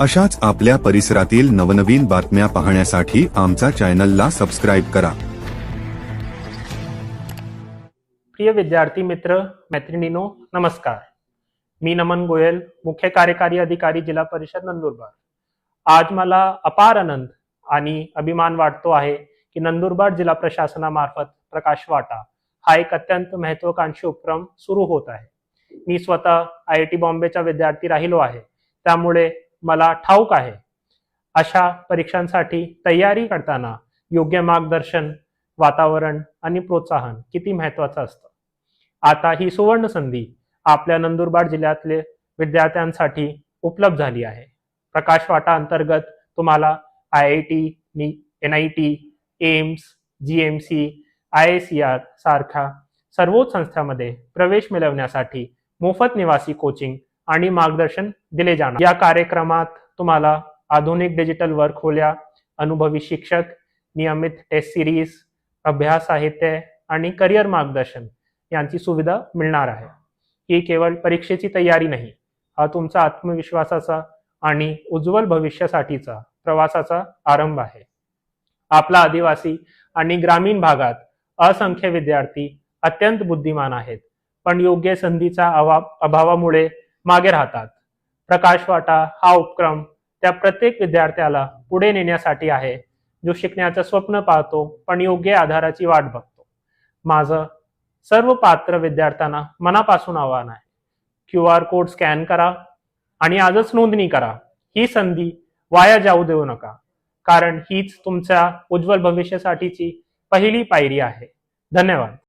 अशाच आपल्या परिसरातील नवनवीन बातम्या पाहण्यासाठी आमचा चॅनलला सबस्क्राईब करा. प्रिय विद्यार्थी मित्र मैत्रिणीनो नमस्कार. मी नमन गोयल मुख्य कार्यकारी अधिकारी जिल्हा परिषद नंदुरबार. आज मला अपार आनंद आणि अभिमान वाटतो आहे की नंदुरबार जिल्हा प्रशासनामार्फत प्रकाश वाटा हा एक अत्यंत महत्वाकांक्षी उपक्रम सुरू होत आहे. मी स्वतः आय आय टी बॉम्बेचा विद्यार्थी राहिलो आहे. त्यामुळे मला ठाऊक आहे. अशा परीक्षांसाठी तयारी करताना योग्य मार्गदर्शन वातावरण आणि प्रोत्साहन किती महत्वाचं असतं? आता ही सुवर्ण संधी आपल्या नंदुरबार जिल्ह्यातले विद्यार्थ्यांसाठी उपलब्ध झाली आहे. प्रकाश वाटा अंतर्गत तुम्हाला I I T N I T AIIMS G M C I S C R सारख्या सर्वोच्च संस्थांमध्ये प्रवेश मिळवण्यासाठी मोफत निवासी कोचिंग आणि मार्गदर्शन दिले जाणार. या कार्यक्रमात तुम्हाला आधुनिक डिजिटल वर्क खोल्या अनुभवी शिक्षक नियमित टेस्ट सिरीज अभ्यास साहित्य आणि करिअर मार्गदर्शन यांची सुविधा मिळणार आहे. ही केवळ परीक्षेची तयारी नाही हा तुमचा आत्मविश्वासाचा आणि उज्ज्वल भविष्यासाठीचा प्रवासाचा आरंभ आहे. आपला आदिवासी आणि ग्रामीण भागात असंख्य विद्यार्थी अत्यंत बुद्धिमान आहेत पण योग्य संधीचा अभाव अभावामुळे मागे राहतात. प्रकाश वाटा हा उपक्रम त्या प्रत्येक विद्यार्थ्याला पुढे नेण्यासाठी आहे जो शिकण्याचं स्वप्न पाहतो पण योग्य आधाराची वाट बघतो. माझं सर्व पात्र विद्यार्थ्यांना मनापासून आव्हान आहे. क्यू आर कोड स्कॅन करा आणि आजच नोंदणी करा. ही संधी वाया जाऊ देऊ नका कारण हीच तुमच्या उज्ज्वल भविष्यासाठीची पहिली पायरी आहे. धन्यवाद.